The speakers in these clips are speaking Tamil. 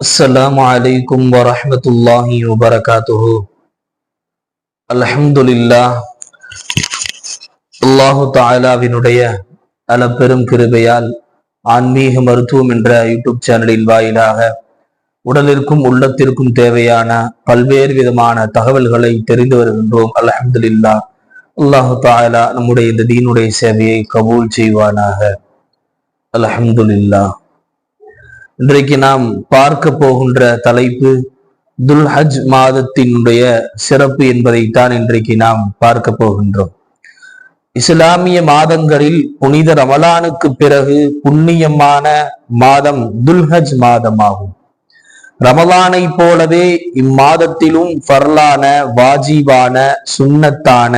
السلام عليكم ورحمة الله وبركاته الحمد لله அல்லாஹு தாலாவினுடைய அளப்பெரும் கிருபையால் ஆன்மீக மருத்துவம் என்ற யூடியூப் சேனலின் வாயிலாக உடலிற்கும் உள்ளத்திற்கும் தேவையான பல்வேறு விதமான தகவல்களை தெரிந்து வருகின்றோம் அல்ஹம்துலில்லா அல்லாஹு தாலா நம்முடைய இந்த தீனுடைய சேவையை கபூல் செய்வானாக அல்ஹம்துலில்லா இன்றைக்கு நாம் பார்க்க போகின்ற தலைப்பு துல்ஹஜ் மாதத்தினுடைய சிறப்பு என்பதைத்தான் இன்றைக்கு நாம் பார்க்க போகின்றோம். இஸ்லாமிய மாதங்களில் புனித ரமலானுக்கு பிறகு புண்ணியமான மாதம் துல்ஹஜ் மாதமாகும். ரமலானை போலவே இம்மாதத்திலும் ஃபர்லான வாஜிபான சுன்னத்தான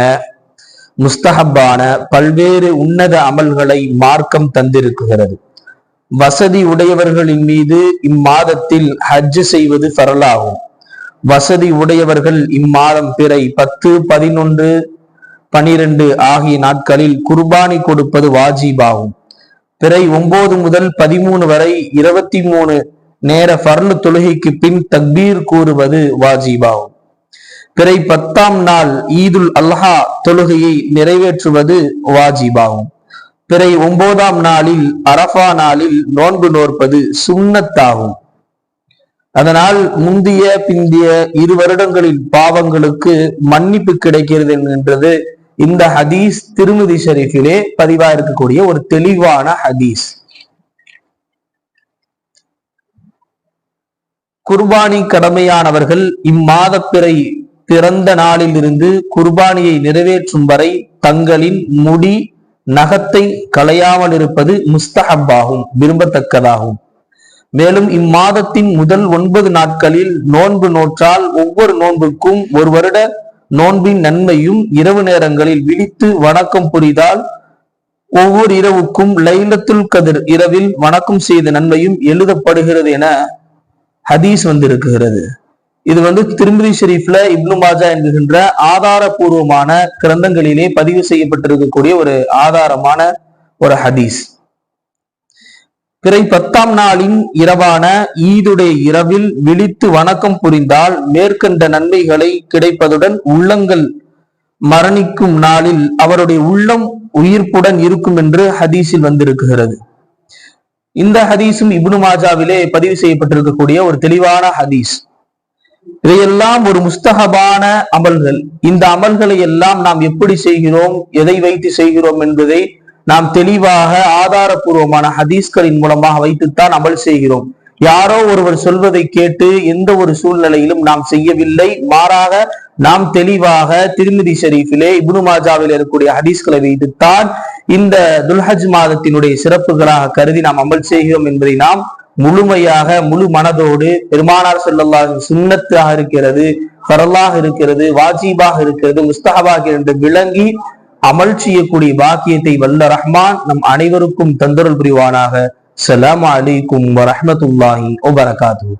முஸ்தஹப்பான பல்வேறு உன்னத அமல்களை மார்க்கம் தந்திருக்குகிறது வசதி உடையவர்களின் மீது இம்மாதத்தில் ஹஜ் செய்வது ஃபரலாகும். வசதி உடையவர்கள் இம்மாதம் பிறை பத்து பதினொன்று பனிரெண்டு ஆகிய நாட்களில் குர்பானி கொடுப்பது வாஜிபாகும். பிறை ஒன்பது முதல் பதிமூணு வரை இருபத்தி மூணு நேர ஃபர்லு தொழுகைக்கு பின் தக்பீர் கூறுவது வாஜிபாகும். பிறை பத்தாம் நாள் ஈதுல் அல்ஹா தொழுகையை நிறைவேற்றுவது வாஜிபாகும். பிறை ஒன்பதாம் நாளில் அரஃபா நாளில் நோன்பு நோற்பது சுண்ணத்தாகும். அதனால் முந்திய பிந்திய இரு வருடங்களின் பாவங்களுக்கு மன்னிப்பு கிடைக்கிறது என்கின்றது இந்த ஹதீஸ் திருமதி ஷரீஃபிலே பதிவா இருக்கக்கூடிய ஒரு தெளிவான ஹதீஸ். குர்பானி கடமையானவர்கள் இம்மாத பிறை பிறந்த நாளில் இருந்து குர்பானியை நிறைவேற்றும் வரை தங்களின் முடி நகத்தை களையாமல் இருப்பது முஸ்தஹப்பாகும் விரும்பத்தக்கதாகும். மேலும் இம்மாதத்தின் முதல் ஒன்பது நாட்களில் நோன்பு நோற்றால் ஒவ்வொரு நோன்புக்கும் ஒரு வருட நோன்பின் நன்மையும் இரவு நேரங்களில் விழித்து வணக்கம் புரிதால் ஒவ்வொரு இரவுக்கும் லைலத்துல் கதிர் இரவில் வணக்கம் செய்த நன்மையும் எழுதப்படுகிறது என ஹதீஸ் வந்திருக்கிறது. இது வந்து திருமதி ஷெரீஃப்ல இப்னு மாஜா என்கின்ற ஆதாரபூர்வமான கிரந்தங்களிலே பதிவு செய்யப்பட்டிருக்கக்கூடிய ஒரு ஆதாரமான ஒரு ஹதீஸ். பிறை பத்தாம் நாளின் இரவான ஈதுடைய இரவில் விழித்து வணக்கம் புரிந்தால் மேற்கண்ட நன்மைகளை கிடைப்பதுடன் உள்ளங்கள் மரணிக்கும் நாளில் அவருடைய உள்ளம் உயிர்ப்புடன் இருக்கும் என்று ஹதீஸில் வந்திருக்கிறது. இந்த ஹதீஸும் இப்னு மாஜாவிலே பதிவு செய்யப்பட்டிருக்கக்கூடிய ஒரு தெளிவான ஹதீஸ். இதையெல்லாம் ஒரு முஸ்தகபான அமல்கள். இந்த அமல்களை எல்லாம் நாம் எப்படி செய்கிறோம் எதை வைத்து செய்கிறோம் என்பதை நாம் தெளிவாக ஆதாரபூர்வமான ஹதீஸ்களின் மூலமாக வைத்துத்தான் அமல் செய்கிறோம். யாரோ ஒருவர் சொல்வதை கேட்டு எந்த ஒரு சூழ்நிலையிலும் நாம் செய்யவில்லை. மாறாக நாம் தெளிவாக திருமதி ஷரீஃபிலே இப்னு மாஜாவில் இருக்கக்கூடிய ஹதீஸ்களை வைத்துத்தான் இந்த துல்ஹஜ் மாதத்தினுடைய சிறப்புகளாக கருதி நாம் அமல் செய்கிறோம் என்பதை நாம் முழுமையாக முழு மனதோடு பெருமானார் செல்லல்லாக சுண்ணத்தாக இருக்கிறது பரலாக இருக்கிறது வாஜீபாக இருக்கிறது முஸ்தகபாக என்று விளங்கி அமல் செய்யக்கூடிய பாக்கியத்தை வல்ல ரஹ்மான் நம் அனைவருக்கும் தந்தருள் புரிவானாக. சலாம் அலைக்கும் வரஹமத்துல்லாஹி வபரகாத்து